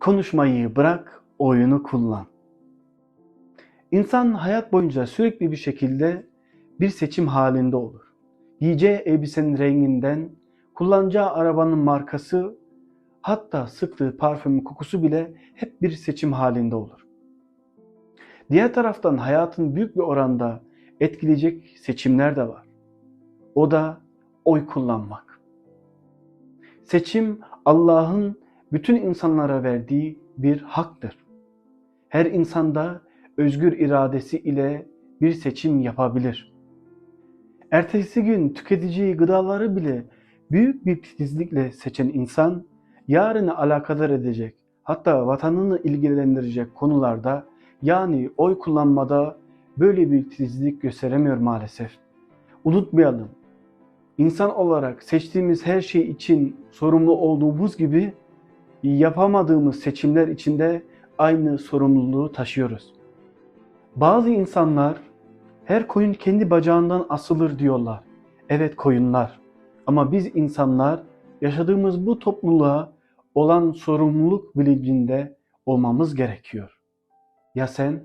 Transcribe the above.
Konuşmayı bırak, oyunu kullan. İnsan hayat boyunca sürekli bir şekilde bir seçim halinde olur. Giyeceği elbisenin renginden, kullanacağı arabanın markası, hatta sıktığı parfümün kokusu bile hep bir seçim halinde olur. Diğer taraftan hayatın büyük bir oranda etkileyecek seçimler de var. O da oy kullanmak. Seçim Allah'ın bütün insanlara verdiği bir haktır. Her insanda özgür iradesi ile bir seçim yapabilir. Ertesi gün tüketeceği gıdaları bile büyük bir titizlikle seçen insan, yarını alakadar edecek, hatta vatanını ilgilendirecek konularda yani oy kullanmada böyle bir titizlik gösteremiyor maalesef. Unutmayalım, insan olarak seçtiğimiz her şey için sorumlu olduğumuz gibi yapamadığımız seçimler içinde aynı sorumluluğu taşıyoruz. Bazı insanlar her koyun kendi bacağından asılır diyorlar. Evet koyunlar. Ama biz insanlar yaşadığımız bu topluluğa olan sorumluluk bilincinde olmamız gerekiyor. Ya sen?